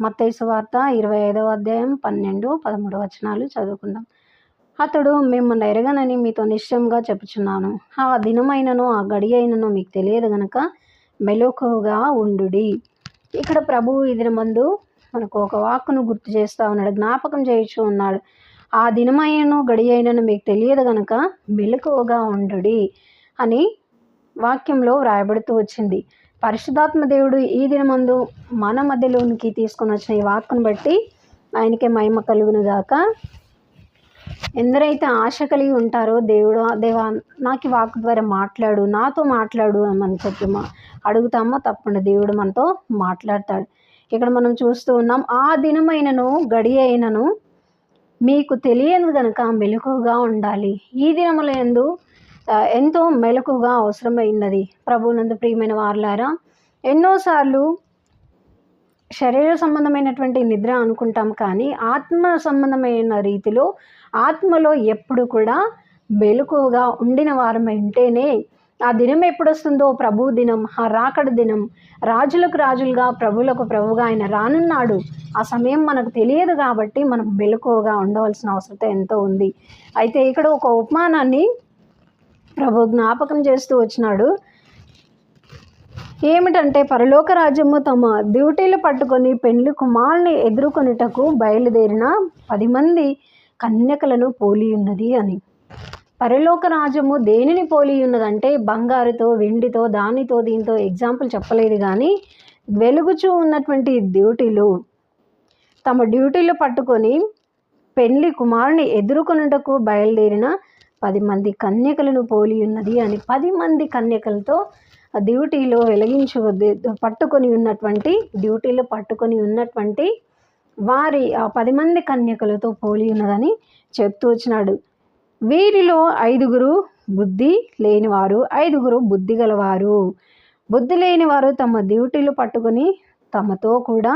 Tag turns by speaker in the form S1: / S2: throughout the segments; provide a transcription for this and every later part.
S1: మత్తైసు వార్త ఇరవై ఐదవ అధ్యాయం పన్నెండు పదమూడు వచనాలు చదువుకుందాం. అతడు మిమ్మల్ని ఎరగనని మీతో నిశ్చయంగా చెప్పుచున్నాను. ఆ దినమైనను ఆ గడి అయినను మీకు తెలియదు గనక మెలకువగా ఉండుడి. ఇక్కడ ప్రభువు ఇది మందు మనకు ఒక వాక్కును గుర్తు చేస్తూ ఉన్నాడు జ్ఞాపకం చేయించు ఉన్నాడు. ఆ దినమైనను గడి అయినను మీకు తెలియదు గనక మెలకువగా ఉండుడి అని వాక్యంలో వ్రాయబడుతూ వచ్చింది. పరిశుద్ధాత్మ దేవుడు ఈ దినమందు మన మధ్యలోనికి తీసుకొని వచ్చిన ఈ వాక్కును బట్టి ఆయనకే మహిమ కలుగును గాక. ఎందరైతే ఆశ కలిగి ఉంటారో దేవుడు దేవా నాకు ఈ వాక్ ద్వారా మాట్లాడు నాతో మాట్లాడు అని చెప్పి మా అడుగుతామో తప్పకుండా దేవుడు మనతో మాట్లాడతాడు. ఇక్కడ మనం చూస్తూ ఉన్నాం ఆ దినమైనను గడి అయినను మీకు తెలియదు కనుక మెలకుగా ఉండాలి. ఈ దినములందు ఎంతో మెలకుగా అవసరమైనది. ప్రభునందు ప్రియమైన వారులారా ఎన్నోసార్లు శరీర సంబంధమైనటువంటి నిద్ర అనుకుంటాం కానీ ఆత్మ సంబంధమైన రీతిలో ఆత్మలో ఎప్పుడు కూడా మెలకుగా ఉండిన వారం ఉంటేనే ఆ దినం ఎప్పుడు వస్తుందో ప్రభు దినం ఆ రాకడ దినం రాజులకు రాజులుగా ప్రభులకు ప్రభుగా ఆయన రానున్నాడు. ఆ సమయం మనకు తెలియదు కాబట్టి మనం మెలకువగా ఉండవలసిన అవసరం ఎంతో ఉంది. అయితే ఇక్కడ ఒక ఉపమానాన్ని ప్రభు జ్ఞాపకం చేస్తూ వచ్చినాడు. ఏమిటంటే పరలోక రాజ్యము తమ డ్యూటీలు పట్టుకొని పెండ్లి కుమారుని ఎదుర్కొనుటకు బయలుదేరిన పది మంది కన్యకలను పోలి ఉన్నది అని. పరలోక రాజ్యము దేనిని పోలి ఉన్నదంటే బంగారుతో వెండితో దానితో దీంతో ఎగ్జాంపుల్ చెప్పలేదు కానీ వెలుగుచూ ఉన్నటువంటి డ్యూటీలు. తమ డ్యూటీలు పట్టుకొని పెళ్ళి కుమారుని ఎదుర్కొనుటకు బయలుదేరిన పది మంది కన్యకలను పోలి ఉన్నది అని పది మంది కన్యకలతో ఆ డ్యూటీలో వెలిగించు పట్టుకొని ఉన్నటువంటి డ్యూటీలో పట్టుకొని ఉన్నటువంటి వారి ఆ పది మంది కన్యకలతో పోలి ఉన్నదని చెప్తూ వచ్చినాడు. వీరిలో ఐదుగురు బుద్ధి లేనివారు ఐదుగురు బుద్ధి గలవారు. బుద్ధి లేనివారు తమ డ్యూటీలు పట్టుకొని తమతో కూడా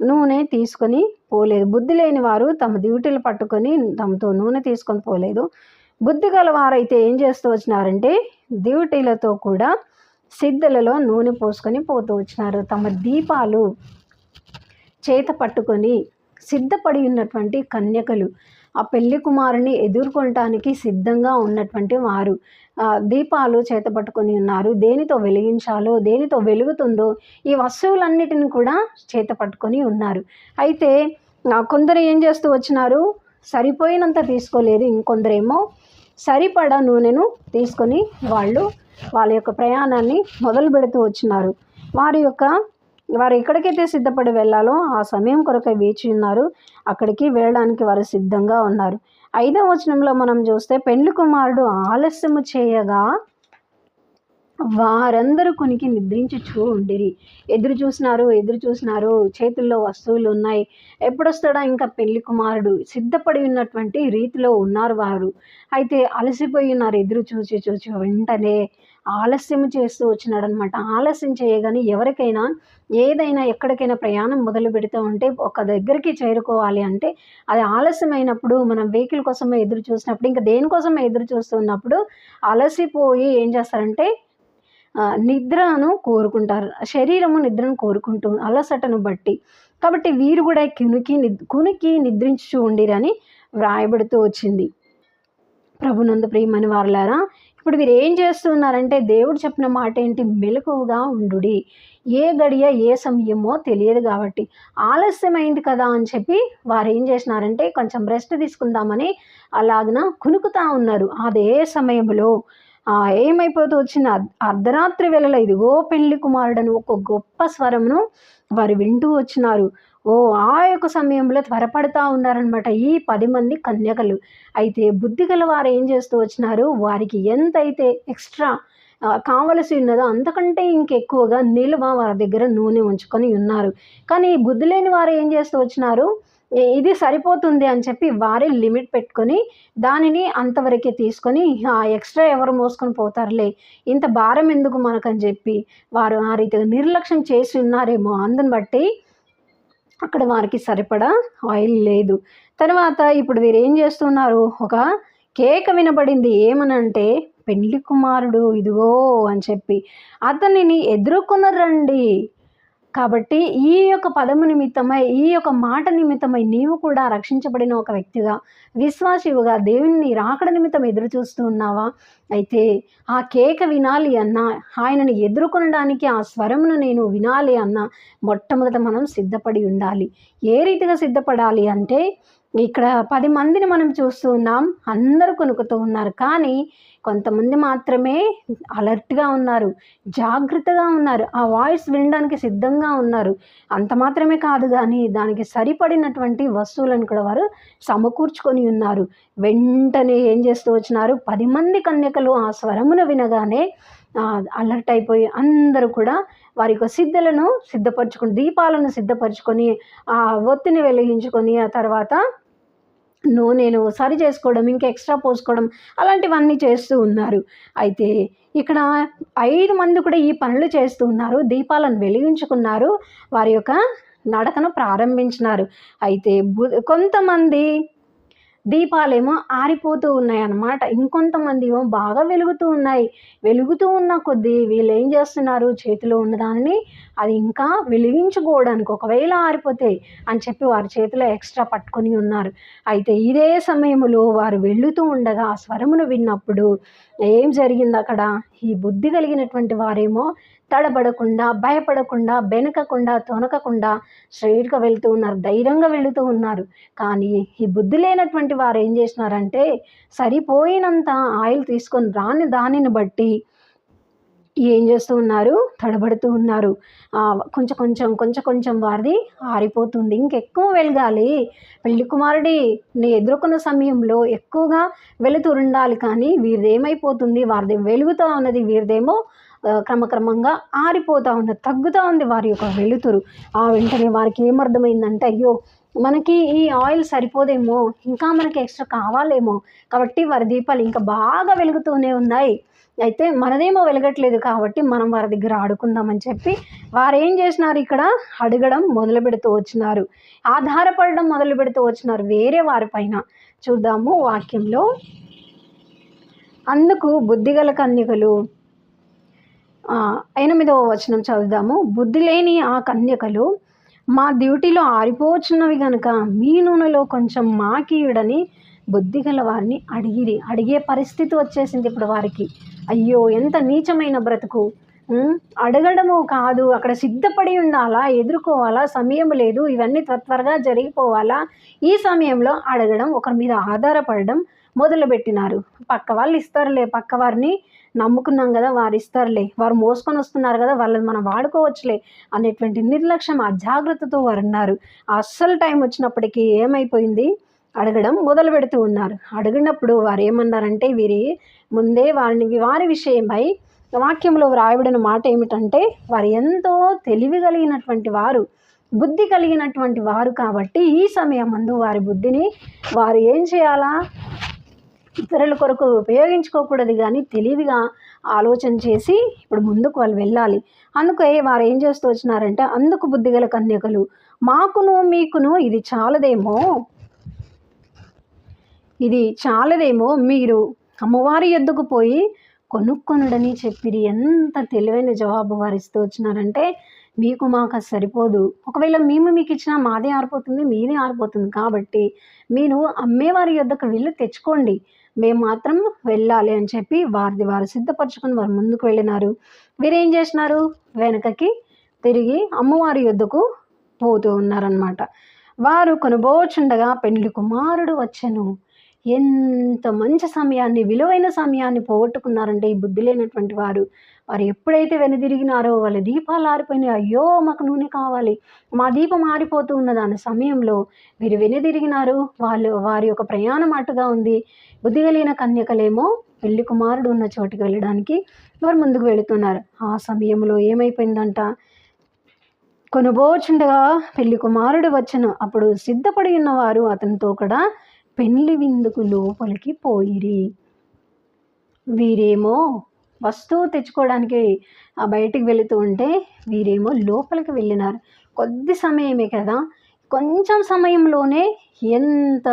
S1: నూనె తీసుకొని పోలేదు. బుద్ధి లేని వారు తమ డ్యూటీలు పట్టుకొని తమతో నూనె తీసుకొని పోలేదు. బుద్ధి గలవారైతే ఏం చేస్తూ వచ్చినారంటే దివిటీలతో కూడా సిద్ధలలో నూనె పోసుకొని పోతూ వచ్చినారు. తమ దీపాలు చేత పట్టుకొని సిద్ధపడి ఉన్నటువంటి కన్యకలు ఆ పెళ్ళి కుమారుని ఎదుర్కొనటానికి సిద్ధంగా ఉన్నటువంటి వారు దీపాలు చేత పట్టుకొని ఉన్నారు. దేనితో వెలిగించాలో దేనితో వెలుగుతుందో ఈ వస్తువులన్నిటిని కూడా చేత పట్టుకొని ఉన్నారు. అయితే కొందరు ఏం చేస్తూ వచ్చినారు? సరిపోయినంత తీసుకోలేదు. ఇంకొందరేమో సరిపడా నూనెను తీసుకొని వాళ్ళు వాళ్ళ యొక్క ప్రయాణాన్ని మొదలు పెడుతూ వచ్చినారు. వారి యొక్క వారు ఎక్కడికైతే సిద్ధపడి వెళ్ళాలో ఆ సమయం కొరకై వేచి ఉన్నారు. అక్కడికి వెళ్ళడానికి వారు సిద్ధంగా ఉన్నారు. ఐదవ వచనంలో మనం చూస్తే పెండ్లి కుమారుడు ఆలస్యము చేయగా వారందరూ కొనికి నిద్రించుచూ ఉండిరి. ఎదురు చూసినారు ఎదురు చూసినారు. చేతుల్లో వస్తువులు ఉన్నాయి. ఎప్పుడొస్తాడా ఇంకా పెళ్ళి కుమారుడు? సిద్ధపడి ఉన్నటువంటి రీతిలో ఉన్నారు వారు. అయితే అలసిపోయి ఉన్నారు ఎదురు చూచి చూచి. వెంటనే ఆలస్యం చేస్తూ వచ్చినాడనమాట ఆలస్యం చేయగానే ఎవరికైనా ఏదైనా ఎక్కడికైనా ప్రయాణం మొదలు పెడుతూ ఉంటే ఒక దగ్గరికి చేరుకోవాలి అంటే అది ఆలస్యమైనప్పుడు మనం వెహికల్ కోసమే ఎదురు చూసినప్పుడు ఇంకా దేనికోసమే ఎదురు చూస్తున్నప్పుడు అలసిపోయి ఏం చేస్తారంటే నిద్రను కోరుకుంటారు. శరీరము నిద్రను కోరుకుంటూ అలసటను బట్టి. కాబట్టి వీరు కూడా కునికి కునికి నిద్రించుచూ ఉండిరని వ్రాయబడుతూ వచ్చింది. ప్రభునందు ప్రియమని వారులారా ఇప్పుడు వీరు ఏం చేస్తున్నారంటే దేవుడు చెప్పిన మాట ఏంటి మెలకువగా ఉండుడి. ఏ గడియ ఏ సమయమో తెలియదు కాబట్టి. ఆలస్యమైంది కదా అని చెప్పి వారు ఏం చేసినారంటే కొంచెం రెస్ట్ తీసుకుందామని అలాగన కునుకుతా ఉన్నారు. అదే సమయంలో ఏమైపోతూ వచ్చిన అర్ధరాత్రి వేళలో ఇదిగో పెళ్ళి కుమారుడని ఒక గొప్ప స్వరమును వారు వింటూ వచ్చినారు. ఓ ఆ యొక్క సమయంలో త్వరపడతా ఉన్నారనమాట ఈ పది మంది కన్యకలు. అయితే బుద్ధి గల వారు ఏం చేస్తూ వచ్చినారు? వారికి ఎంతైతే ఎక్స్ట్రా కావలసి ఉన్నదో అంతకంటే ఇంకెక్కువగా నిల్వ వారి దగ్గర నూనె ఉంచుకొని ఉన్నారు. కానీ బుద్ధి లేని వారు ఏం చేస్తూ వచ్చినారు? ఇది సరిపోతుంది అని చెప్పి వారే లిమిట్ పెట్టుకొని దానిని అంతవరకే తీసుకొని ఎక్స్ట్రా ఎవరు మోసుకొని పోతారులే ఇంత భారం ఎందుకు మనకని చెప్పి వారు ఆ రీతిగా నిర్లక్ష్యం చేసి ఉన్నారేమో అందుని బట్టి అక్కడ వారికి సరిపడా ఆయిల్ లేదు. తర్వాత ఇప్పుడు వీరు ఏం చేస్తున్నారు? ఒక కేక వినబడింది ఏమనంటే పెళ్ళి కుమారుడు ఇదిగో అని చెప్పి. అతనిని ఎదుర్కొనరండి. కాబట్టి ఈ యొక్క పదము నిమిత్తమై ఈ యొక్క మాట నిమిత్తమై నీవు కూడా రక్షించబడిన ఒక వ్యక్తిగా విశ్వాసివుగా దేవుని రాకడ నిమిత్తం ఎదురు చూస్తూ ఉన్నావా? అయితే ఆ కేక వినాలి అన్న ఆయనను ఎదుర్కొనడానికి ఆ స్వరమును నేను వినాలి అన్న మొట్టమొదట మనం సిద్ధపడి ఉండాలి. ఏ రీతిగా సిద్ధపడాలి అంటే ఇక్కడ పది మందిని మనం చూస్తూ ఉన్నాం. అందరూ కొనుక్కుతూ ఉన్నారు. కానీ కొంతమంది మాత్రమే అలర్ట్గా ఉన్నారు. జాగ్రత్తగా ఉన్నారు. ఆ వాయిస్ వినడానికి సిద్ధంగా ఉన్నారు. అంత మాత్రమే కాదు కానీ దానికి సరిపడినటువంటి వస్తువులను కూడా వారు సమకూర్చుకొని ఉన్నారు. వెంటనే ఏం చేస్తూ వచ్చినారు? పది మంది కన్యకలు ఆ స్వరమును వినగానే అలర్ట్ అయిపోయి అందరూ కూడా వారి యొక్క సిద్ధలను సిద్ధపరచుకొని దీపాలను సిద్ధపరచుకొని ఆ ఒత్తిని వెలిగించుకొని ఆ తర్వాత నూనెను సరి చేసుకోవడం ఇంకా ఎక్స్ట్రా పోసుకోవడం అలాంటివన్నీ చేస్తూ ఉన్నారు. అయితే ఇక్కడ ఐదు మంది కూడా ఈ పనులు చేస్తూ ఉన్నారు. దీపాలను వెలిగించుకున్నారు. వారి యొక్క నడకను ప్రారంభించినారు. అయితే కొంతమంది దీపాలేమో ఆరిపోతూ ఉన్నాయి అన్నమాట ఇంకొంతమంది ఏమో బాగా వెలుగుతూ ఉన్నాయి. వెలుగుతూ ఉన్న కొద్దీ వీళ్ళు ఏం చేస్తున్నారు? చేతిలో ఉన్నదాన్ని అది ఇంకా వెలిగించుకోవడానికి ఒకవేళ ఆరిపోతే అని చెప్పి వారి చేతిలో ఎక్స్ట్రా పట్టుకొని ఉన్నారు. అయితే ఇదే సమయంలో వారు వెళుతూ ఉండగా ఆ స్వరమును విన్నప్పుడు ఏం జరిగింది అక్కడ ఈ బుద్ధి కలిగినటువంటి వారేమో తడబడకుండా భయపడకుండా బెనకకుండా తొనకకుండా స్ట్రైట్గా వెళ్తూ ఉన్నారు ధైర్యంగా వెళుతూ ఉన్నారు. కానీ ఈ బుద్ధి లేనటువంటి వారు ఏం చేసినారంటే సరిపోయినంత ఆయిల్ తీసుకొని రాని దానిని బట్టి ఏం చేస్తూ ఉన్నారు? తడబడుతూ ఉన్నారు. కొంచెం కొంచెం కొంచెం కొంచెం వారిది ఆరిపోతుంది. ఇంకెక్కువ వెలగాలి. పెళ్ళి కుమారుడి ఎదుర్కొన్న సమయంలో ఎక్కువగా వెలుతురుండాలి కానీ వీరిదేమైపోతుంది వారిది వెలుగుతూ ఉన్నది వీరిదేమో క్రమక్రమంగా ఆరిపోతూ ఉంది తగ్గుతూ ఉంది వారి యొక్క వెలుతురు. ఆ వెంటనే వారికి ఏమర్థమైందంటే అయ్యో మనకి ఈ ఆయిల్ సరిపోదేమో ఇంకా మనకి ఎక్స్ట్రా కావాలేమో కాబట్టి వారి దీపాలు ఇంకా బాగా వెలుగుతూనే ఉన్నాయి. అయితే మనదేమో వెలగట్లేదు కాబట్టి మనం వారి దగ్గర ఆడుకుందామని చెప్పి వారు ఏం చేసినారు ఇక్కడ? అడగడం మొదలు పెడుతూ వచ్చినారు. ఆధారపడడం మొదలు పెడుతూ వచ్చినారు వేరే వారిపైన చూద్దాము వాక్యంలో. అందుకు బుద్ధిగల కన్యకలు ఎనిమిదవ వచనం చదువుదాము. బుద్ధి లేని ఆ కన్యకలు మా డ్యూటీలో ఆరిపోచున్నవి గనుక మీ నూనెలో కొంచెం మాకీయుడని బుద్ధి గల వారిని అడిగిరి. అడిగే పరిస్థితి వచ్చేసింది ఇప్పుడు వారికి. అయ్యో ఎంత నీచమైన బ్రతుకు. అడగడము కాదు. అక్కడ సిద్ధపడి ఉండాలా? ఎదుర్కోవాలా? సమయం లేదు. ఇవన్నీ త్వరగా జరిగిపోవాలా? ఈ సమయంలో అడగడం ఒకరి మీద ఆధారపడడం మొదలుపెట్టినారు. పక్క వాళ్ళు ఇస్తారులే పక్క వారిని. నమ్ముకున్నాం కదా వారు ఇస్తారులే వారు మోసుకొని వస్తున్నారు కదా వాళ్ళని మనం వాడుకోవచ్చులే అనేటువంటి నిర్లక్ష్యం అజాగ్రత్తతో వారు ఉన్నారు అస్సలు టైం వచ్చినప్పటికీ ఏమైపోయింది? అడగడం మొదలు పెడుతూ ఉన్నారు. అడిగినప్పుడు వారు ఏమన్నారంటే వీరి ముందే వారిని వారి విషయమై వాక్యంలో వ్రాయబడిన మాట ఏమిటంటే వారు ఎంతో తెలివి కలిగినటువంటి వారు బుద్ధి కలిగినటువంటి వారు కాబట్టి ఈ సమయం ముందు వారి బుద్ధిని వారు ఏం చేయాలా? ఇతరుల కొరకు ఉపయోగించుకోకూడదు కానీ తెలివిగా ఆలోచన చేసి ఇప్పుడు ముందుకు వాళ్ళు వెళ్ళాలి. అందుకే వారు ఏం చేస్తూ వచ్చినారంటే అందుకు బుద్ధిగల కన్యకలు మాకును మీకును ఇది చాలదేమో. ఇది చాలదేమో. మీరు అమ్మవారి ఎద్దుకు పోయి కొనుక్కొనుడని చెప్పిరి. ఎంత తెలివైన జవాబు వారు ఇస్తూ వచ్చినారంటే మీకు మాకు సరిపోదు. ఒకవేళ మేము మీకు ఇచ్చినా మాదే ఆరిపోతుంది మీదే ఆరిపోతుంది కాబట్టి మీరు అమ్మేవారి యొద్దకు వెళ్ళి తెచ్చుకోండి. మేము మాత్రం వెళ్ళాలి అని చెప్పి వారిది వారు సిద్ధపరచుకొని వారు ముందుకు వెళ్ళినారు. వీరేం చేసినారు? వెనకకి తిరిగి అమ్మవారి యొద్దకు పోతూ ఉన్నారనమాట వారు కొనుబోచుండగా పెండ్లి కుమారుడు వచ్చెను. ఎంత మంచి సమయాన్ని విలువైన సమయాన్ని పోగొట్టుకున్నారంటే ఈ బుద్ధి లేనటువంటి వారు. వారు ఎప్పుడైతే వెనుదిరిగినారో వాళ్ళ దీపాలు ఆరిపోయినాయి. అయ్యో మాకు నూనె కావాలి. మా దీపం ఆరిపోతూ ఉన్న దాని సమయంలో వీరు వెనుదిరిగినారు. వాళ్ళు వారి యొక్క ప్రయాణం అటుగా ఉంది. బుద్ధి కలిగిన కన్యకలేమో పెళ్ళి కుమారుడు ఉన్న చోటుకి వెళ్ళడానికి వారు ముందుకు వెళుతున్నారు. ఆ సమయంలో ఏమైపోయిందంట? కొనుబోచుండగా పెళ్ళి కుమారుడు వచ్చను. అప్పుడు సిద్ధపడి ఉన్నవారు అతనితో కూడా పెళ్ళి విందుకు లోపలికి పోయిరి. వీరేమో వస్తువు తెచ్చుకోవడానికి బయటికి వెళుతూ ఉంటే వీరేమో లోపలికి వెళ్ళినారు. కొద్ది సమయమే కదా. కొంచెం సమయంలోనే ఎంత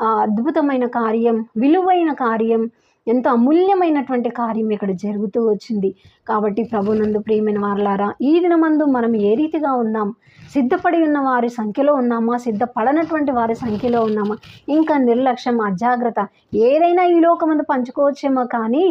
S1: అద్భుతమైన కార్యం విలువైన కార్యం ఎంతో అమూల్యమైనటువంటి కార్యం ఇక్కడ జరుగుతూ వచ్చింది. కాబట్టి ప్రభునందు ప్రియమైన వారలారా ఈ దినమందు మనం ఏ రీతిగా ఉన్నాం? సిద్ధపడి ఉన్న వారి సంఖ్యలో ఉన్నామా? సిద్ధపడనటువంటి వారి సంఖ్యలో ఉన్నామా? ఇంకా నిర్లక్ష్యం అజాగ్రత్త ఏదైనా ఈ లోకమందు పంచుకోవచ్చేమో కానీ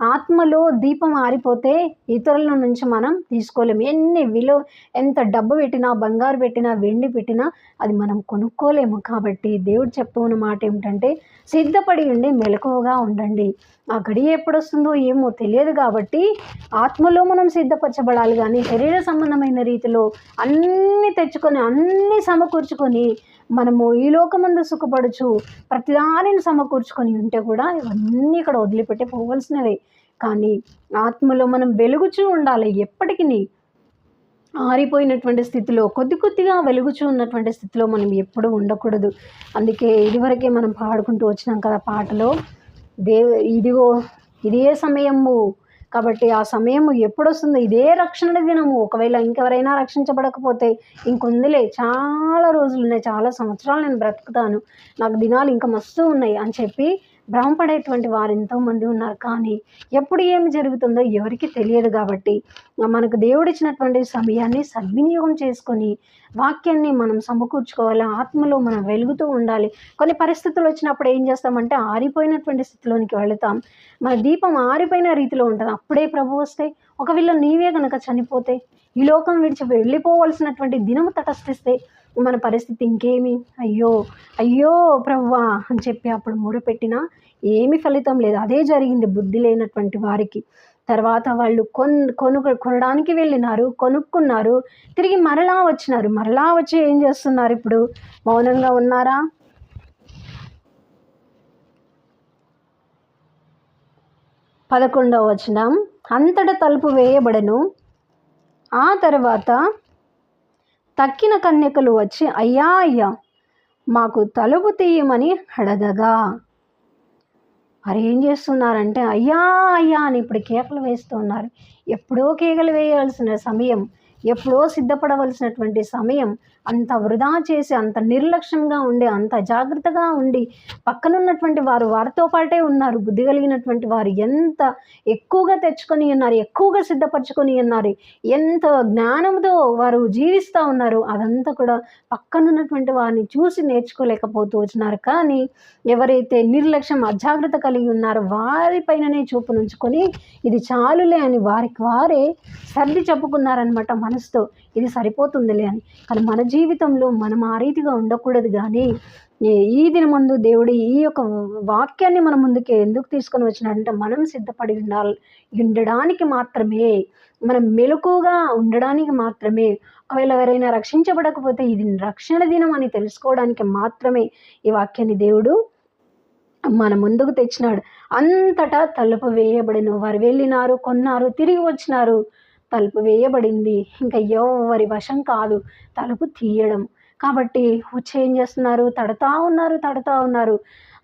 S1: ఆత్మలో దీపం ఆరిపోతే ఇతరుల నుంచి మనం తీసుకోలేము ఎన్ని విలువ ఎంత డబ్బు పెట్టినా బంగారు పెట్టినా వెండి పెట్టినా అది మనం కొనుక్కోలేము. కాబట్టి దేవుడు చెప్తూ ఉన్న మాట ఏమిటంటే సిద్ధపడి ఉండి మెలకువగా ఉండండి. ఆ గడియ ఎప్పుడొస్తుందో ఏమో తెలియదు కాబట్టి ఆత్మలో మనం సిద్ధపరచబడాలి. కానీ శరీర సంబంధమైన రీతిలో అన్నీ తెచ్చుకొని అన్నీ సమకూర్చుకొని మనము ఈ లోకమందు సుఖపడుచు ప్రతిదానిని సమకూర్చుకొని ఉంటే కూడా ఇవన్నీ ఇక్కడ వదిలిపెట్టి పోవలసినవే. కానీ ఆత్మలో మనం వెలుగుచూ ఉండాలి. ఎప్పటికీ ఆరిపోయినటువంటి స్థితిలో కొద్ది కొద్దిగా వెలుగుచూ ఉన్నటువంటి స్థితిలో మనం ఎప్పుడూ ఉండకూడదు. అందుకే ఇదివరకే మనం పాడుకుంటూ వచ్చినాం కదా పాటలో దేవ ఇదిగో ఇదే సమయము కాబట్టి ఆ సమయం ఎప్పుడు వస్తుందో ఇదే రక్షణ దినము. ఒకవేళ ఇంకెవరైనా రక్షించబడకపోతే ఇంకొందిలే చాలా రోజులు ఉన్నాయి చాలా సంవత్సరాలు నేను బ్రతుకుతాను నాకు దినాలు ఇంకా మస్తు ఉన్నాయి అని చెప్పి భ్రమపడేటువంటి వారు ఎంతోమంది ఉన్నారు. కానీ ఎప్పుడు ఏమి జరుగుతుందో ఎవరికి తెలియదు కాబట్టి మనకు దేవుడిచ్చినటువంటి సమయాన్ని సద్వినియోగం చేసుకొని వాక్యాన్ని మనం సమకూర్చుకోవాలి. ఆత్మలో మనం వెలుగుతూ ఉండాలి. కొన్ని పరిస్థితులు వచ్చినప్పుడు ఏం చేస్తామంటే ఆరిపోయినటువంటి స్థితిలోనికి వెళతాం. మన దీపం ఆరిపోయిన రీతిలో ఉంటుంది. అప్పుడే ప్రభు వస్తే ఒకవేళ నీవే కనుక చనిపోతే ఈ లోకం విడిచి వెళ్ళిపోవలసినటువంటి దినము తటస్థిస్తే మన పరిస్థితి ఇంకేమి? అయ్యో అయ్యో ప్రవ్వా అని చెప్పి అప్పుడు మొరపెట్టినా ఏమి ఫలితం లేదు. అదే జరిగింది బుద్ధి లేనటువంటి వారికి. తర్వాత వాళ్ళు కొన్ కొను కొనడానికి వెళ్ళినారు కొనుక్కున్నారు తిరిగి మరలా వచ్చినారు. మరలా వచ్చి ఏం చేస్తున్నారు ఇప్పుడు? మౌనంగా ఉన్నారా? పదకొండవ వచనం. అంతట తలుపు వేయబడను. ఆ తర్వాత తక్కిన కన్యకలు వచ్చి అయ్యా అయ్యా మాకు తలుపు తీయమని అడగగా మరి ఏం చేస్తున్నారంటే అయ్యా అయ్యా అని ఇప్పుడు కేకలు వేస్తున్నారు ఎప్పుడో కేకలు వేయాల్సిన సమయం ఎప్పుడో సిద్ధపడవలసినటువంటి సమయం అంత వృధా చేసి అంత నిర్లక్ష్యంగా ఉండి అంత జాగ్రత్తగా ఉండి పక్కనున్నటువంటి వారు వారితో పాటే ఉన్నారు బుద్ధి కలిగినటువంటి వారు ఎంత ఎక్కువగా తెచ్చుకొని ఉన్నారు ఎక్కువగా సిద్ధపరచుకొని ఉన్నారు ఎంత జ్ఞానంతో వారు జీవిస్తూ ఉన్నారు అదంతా కూడా పక్కనున్నటువంటి వారిని చూసి నేర్చుకోలేకపోతూ వచ్చినారు. కానీ ఎవరైతే నిర్లక్ష్యం అజాగ్రత్త కలిగి ఉన్నారో వారిపైననే చూపు నుంచుకొని ఇది చాలులే అని వారికి వారే సర్ది చెప్పుకున్నారనమాట మనసుతో. ఇది సరిపోతుందిలే అని. కానీ మన జీవితంలో మనం ఆ రీతిగా ఉండకూడదు కానీ ఈ దినమందు దేవుడు ఈ యొక్క వాక్యాన్ని మన ముందుకు ఎందుకు తీసుకొని వచ్చినాడంటే మనం సిద్ధపడి ఉండాలి ఉండడానికి మాత్రమే మనం మెలకుగా ఉండడానికి మాత్రమే ఒకవేళ ఎవరైనా రక్షించబడకపోతే ఇది రక్షణ దినం అని తెలుసుకోవడానికి మాత్రమే ఈ వాక్యాన్ని దేవుడు మన ముందుకు తెచ్చినాడు. అంతటా తలుపు వేయబడిన. వారు వెళ్ళినారు కొన్నారు తిరిగి వచ్చినారు. తలుపు వేయబడింది. ఇంకా ఎవరి వశం కాదు తలుపు తీయడం. కాబట్టి వచ్చి ఏం చేస్తున్నారు? తడతా ఉన్నారు తడతా ఉన్నారు.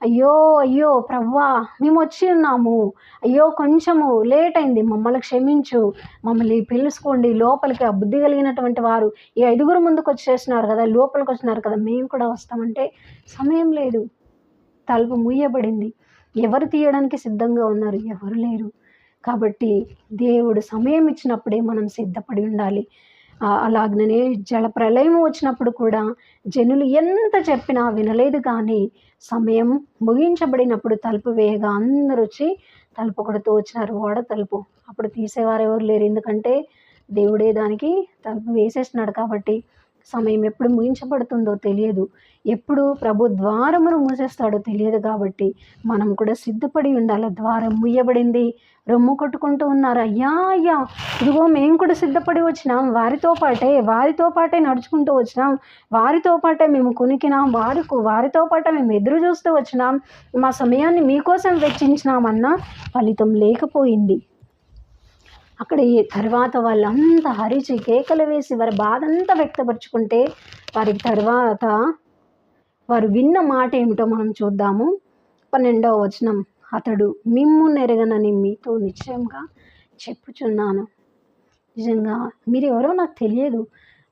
S1: అయ్యో అయ్యో ప్రవ్వా మేము వచ్చి ఉన్నాము. అయ్యో కొంచెము లేట్ అయింది. మమ్మల్ని క్షమించు. మమ్మల్ని పిలుచుకోండి. లోపలికి ఆ బుద్ధి కలిగినటువంటి వారు ఈ ఐదుగురు ముందుకు వచ్చేసినారు కదా లోపలికి వచ్చినారు కదా మేము కూడా వస్తామంటే సమయం లేదు. తలుపు మూయబడింది. ఎవరు తీయడానికి సిద్ధంగా ఉన్నారు? ఎవరు లేరు. కాబట్టి దేవుడు సమయం ఇచ్చినప్పుడే మనం సిద్ధపడి ఉండాలి. అలాగనే జల ప్రళయం వచ్చినప్పుడు కూడా జనులు ఎంత చెప్పినా వినలేదు కానీ సమయం ముగించబడినప్పుడు తలుపు వేయగా అందరూ వచ్చి తలుపు కొడుతూ వచ్చినారు. ఓడ తలుపు. అప్పుడు తీసేవారు ఎవరు లేరు. ఎందుకంటే దేవుడే దానికి తలుపు వేసేసినాడు కాబట్టి సమయం ఎప్పుడు ముగించబడుతుందో తెలియదు. ఎప్పుడు ప్రభు ద్వారమును మూసేస్తాడో తెలియదు కాబట్టి మనం కూడా సిద్ధపడి ఉండాలి? ద్వారం ముయ్యబడింది. రొమ్ము కొట్టుకుంటూ ఉన్నారు. అయ్యా అయ్యా ఇదిగో మేము కూడా సిద్ధపడి వచ్చినాం. వారితో పాటే వారితో పాటే నడుచుకుంటూ వచ్చినాం. వారితో పాటే మేము కునికినాం. వారి వారితో పాటే మేము ఎదురు చూస్తూ వచ్చినాం. మా సమయాన్ని మీకోసం వెచ్చించినామన్న ఫలితం లేకపోయింది. అక్కడ తర్వాత వాళ్ళంతా హరిచి కేకలు వేసి వారి బాధంతా వ్యక్తపరుచుకుంటే వారికి తర్వాత వారు విన్న మాట ఏమిటో మనం చూద్దాము. పన్నెండవ వచనం. అతడు మిమ్ము నెరగనని మీతో నిశ్చయంగా చెప్పుచున్నాను. నిజంగా మీరు ఎవరో నాకు తెలియదు.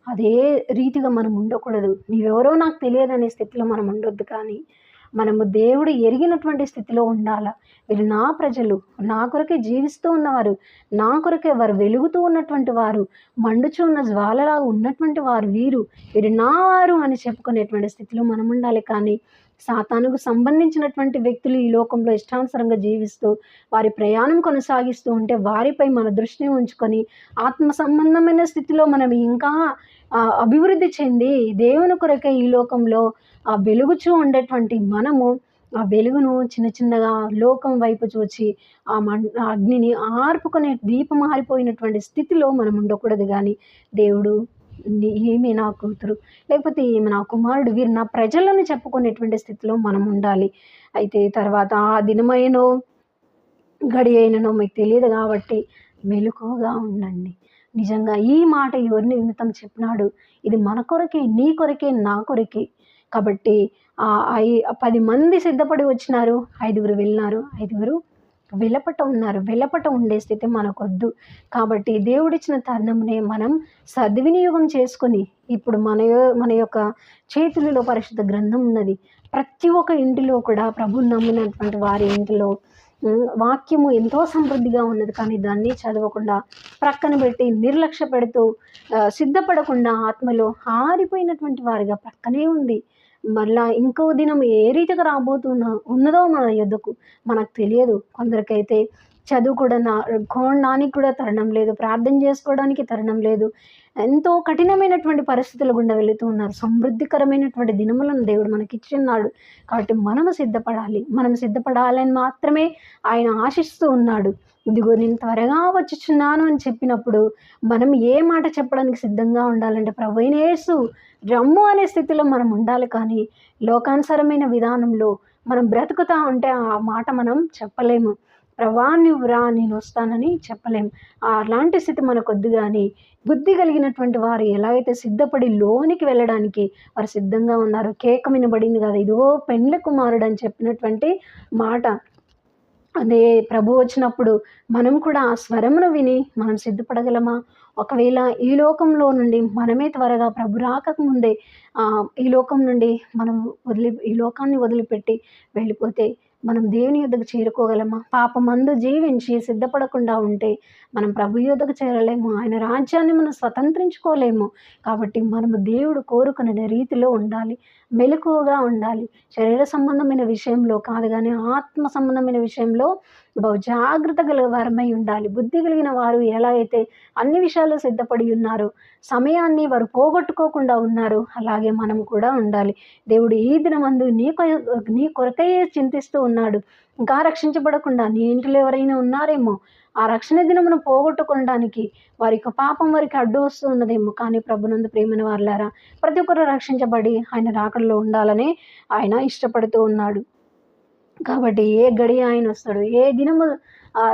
S1: అదే రీతిగా మనం ఉండకూడదు. నీవెవరో నాకు తెలియదు అనే స్థితిలో మనం ఉండొద్దు కానీ మనము దేవుడు ఎరిగినటువంటి స్థితిలో ఉండాలా? వీరు నా ప్రజలు నా కొరకే జీవిస్తూ ఉన్నవారు నా కొరకే వారు వెలుగుతూ ఉన్నటువంటి వారు మండుచు ఉన్న జ్వాలలా ఉన్నటువంటి వారు వీరు. వీరు నా వారు అని చెప్పుకునేటువంటి స్థితిలో మనం ఉండాలి. కానీ సాతానుకు సంబంధించినటువంటి వ్యక్తులు ఈ లోకంలో ఇష్టానుసరంగా జీవిస్తూ వారి ప్రయాణం కొనసాగిస్తూ ఉంటే వారిపై మన దృష్టిని ఉంచుకొని ఆత్మ సంబంధమైన స్థితిలో మనం ఇంకా అభివృద్ధి చెంది దేవుని కొరకే ఈ లోకంలో ఆ వెలుగుచూ ఉండేటువంటి మనము ఆ వెలుగును చిన్న చిన్నగా లోకం వైపు చూచి ఆ మన్ అగ్నిని ఆర్పుకునే దీపం ఆరిపోయినటువంటి స్థితిలో మనం ఉండకూడదు కానీ దేవుడు ఈమె నా కూతురు లేకపోతే ఈమె నా కుమారుడు వీరు నా ప్రజలను చెప్పుకునేటువంటి స్థితిలో మనం ఉండాలి. అయితే తర్వాత ఆ దినమైనో గడి అయిననో మీకు తెలియదు కాబట్టి మెలకువగా ఉండండి. నిజంగా ఈ మాట ఎవరిని నిమిత్తం చెప్పినాడు? ఇది మన కొరకే నీ కొరకే నా కొరకే. కాబట్టి ఐ పది మంది సిద్ధపడి వచ్చినారు ఐదుగురు వెళ్ళినారు ఐదుగురు వెలపట ఉన్నారు. వెలపట ఉండే స్థితి మనకొద్దు. కాబట్టి దేవుడిచ్చిన తరుణమునే మనం సద్వినియోగం చేసుకొని ఇప్పుడు మన మన యొక్క చేతులలో పరిశుద్ధ గ్రంథం ఉన్నది. ప్రతి ఒక్క ఇంటిలో కూడా ప్రభు నమ్మినటువంటి వారి ఇంటిలో వాక్యము ఎంతో సమృద్ధిగా ఉన్నది. కానీ దాన్ని చదవకుండా ప్రక్కన పెట్టి నిర్లక్ష్య పెడుతూ సిద్ధపడకుండా ఆత్మలో ఆరిపోయినటువంటి వారిగా ప్రక్కనే ఉంది. మళ్ళా ఇంకో దినం ఏ రీతిగా రాబోతున్నా ఉన్నదో మన యుద్ధకు మనకు తెలియదు. కొందరికైతే చదువు కూడా నా కోణానికి కూడా తరణం లేదు. ప్రార్థన చేసుకోవడానికి తరణం లేదు. ఎంతో కఠినమైనటువంటి పరిస్థితుల గుండా వెళుతూ ఉన్నారు. సమృద్ధికరమైనటువంటి దినములను దేవుడు మనకి ఇచ్చిన్నాడు కాబట్టి మనము సిద్ధపడాలి. మనం సిద్ధపడాలని మాత్రమే ఆయన ఆశిస్తూ ఉన్నాడు. ఇదిగో నేను త్వరగా వచ్చుచున్నాను అని చెప్పినప్పుడు మనం ఏ మాట చెప్పడానికి సిద్ధంగా ఉండాలంటే ప్రవీణేసు రమ్ము అనే స్థితిలో మనం ఉండాలి. కానీ లోకానుసరమైన విధానంలో మనం బ్రతుకుతా ఉంటే ఆ మాట మనం చెప్పలేము. ప్రభా నువ్వు రా నేను వస్తానని చెప్పలేం. అలాంటి స్థితి మనకొద్దు కానీ బుద్ధి కలిగినటువంటి వారు ఎలా అయితే సిద్ధపడి లోనికి వెళ్ళడానికి వారు సిద్ధంగా ఉన్నారు కేక వినబడింది కదా. ఇదిగో పెండ్ల కుమారుడు అని చెప్పినటువంటి మాట. అదే ప్రభు వచ్చినప్పుడు మనం కూడా ఆ స్వరమును విని మనం సిద్ధపడగలమా? ఒకవేళ ఈ లోకంలో నుండి మనమే త్వరగా ప్రభు రాకముందే ఈ లోకం నుండి మనం వదిలి ఈ లోకాన్ని వదిలిపెట్టి వెళ్ళిపోతే మనం దేవుని యొద్దకు చేరుకోగలమా? పాపమందు జీవించి సిద్ధపడకుండా ఉంటే మనం ప్రభు యొద్దకు చేరలేము. ఆయన రాజ్యాన్ని మనం స్వతంత్రించుకోలేము. కాబట్టి మనము దేవుడు కోరుకునే రీతిలో ఉండాలి. మెలకువగా ఉండాలి. శరీర సంబంధమైన విషయంలో కాదు కానీ ఆత్మ సంబంధమైన విషయంలో బహు జాగ్రత్త గల వారమై ఉండాలి. బుద్ధి కలిగిన వారు ఎలా అయితే అన్ని విషయాల్లో సిద్ధపడి ఉన్నారు సమయాన్ని వారు పోగొట్టుకోకుండా ఉన్నారు. అలాగే మనం కూడా ఉండాలి. దేవుడు ఈ దినమందు నీ నీ కొరకయే చింతిస్తూ ఉన్నాడు. ఇంకా రక్షించబడకుండా నీ ఇంట్లో ఎవరైనా ఉన్నారేమో ఆ రక్షణ దినమును పోగొట్టుకోవడానికి వారి యొక్క పాపం వారికి అడ్డు వస్తూ ఉన్నదేమో. కానీ ప్రభునందు ప్రేమని వారులారా ప్రతి ఒక్కరు రక్షించబడి ఆయన రాకడలో ఉండాలని ఆయన ఇష్టపడుతూ ఉన్నాడు. కాబట్టి ఏ గడి ఆయన వస్తాడు ఏ దినము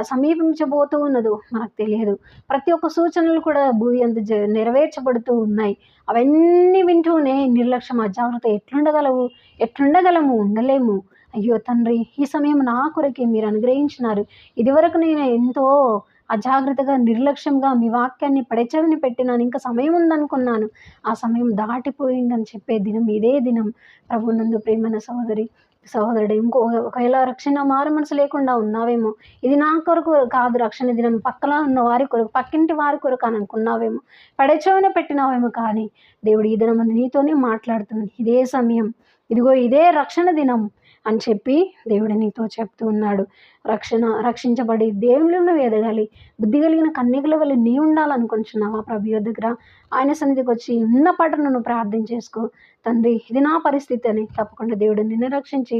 S1: సమీపించబోతూ ఉన్నదో మనకు తెలియదు. ప్రతి ఒక్క సూచనలు కూడా భూమి అంత నెరవేర్చబడుతూ ఉన్నాయి. అవన్నీ వింటూనే నిర్లక్ష్యం. అజాగ్రత్త ఎట్లుండగలవు? ఎట్లుండగలము? ఉండలేము. అయ్యో తండ్రి ఈ సమయం నా కొరకే మీరు అనుగ్రహించినారు. ఇదివరకు నేను ఎంతో అజాగ్రత్తగా నిర్లక్ష్యంగా మీ వాక్యాన్ని పడచవిని పెట్టినాను. ఇంకా సమయం ఉందనుకున్నాను. ఆ సమయం దాటిపోయిందని చెప్పే దినం ఇదే దినం. ప్రభునందు ప్రేమన సహోదరి సహోదరుడు ఇంకో ఒకవేళ రక్షణ మారు మనసు లేకుండా ఉన్నావేమో ఇది నా కొరకు కాదు రక్షణ దినం. పక్కన ఉన్న వారి కొరకు పక్కింటి వారి కొరకు అని అనుకున్నావేమో పడచవన పెట్టినావేమో కానీ దేవుడు ఈ దినం నీతోనే మాట్లాడుతుంది ఇదే సమయం. ఇదిగో ఇదే రక్షణ దినం. అని చెప్పి దేవుడు నీతో చెప్తూ ఉన్నాడు. రక్షణ రక్షించబడి దేవుళ్ళను ఎదగాలి బుద్ధి కలిగిన కన్యకల వల్ల నీ ఉండాలనుకుంటున్నావా ప్రభు దగ్గర ఆయన సన్నిధికి వచ్చి ఉన్న పాటను నువ్వు ప్రార్థన చేసుకో. తండ్రి ఇది నా పరిస్థితి అని తప్పకుండా దేవుడు నిన్ను రక్షించి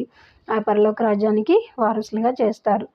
S1: ఆ పరలోక రాజ్యానికి వారసులుగా చేస్తారు.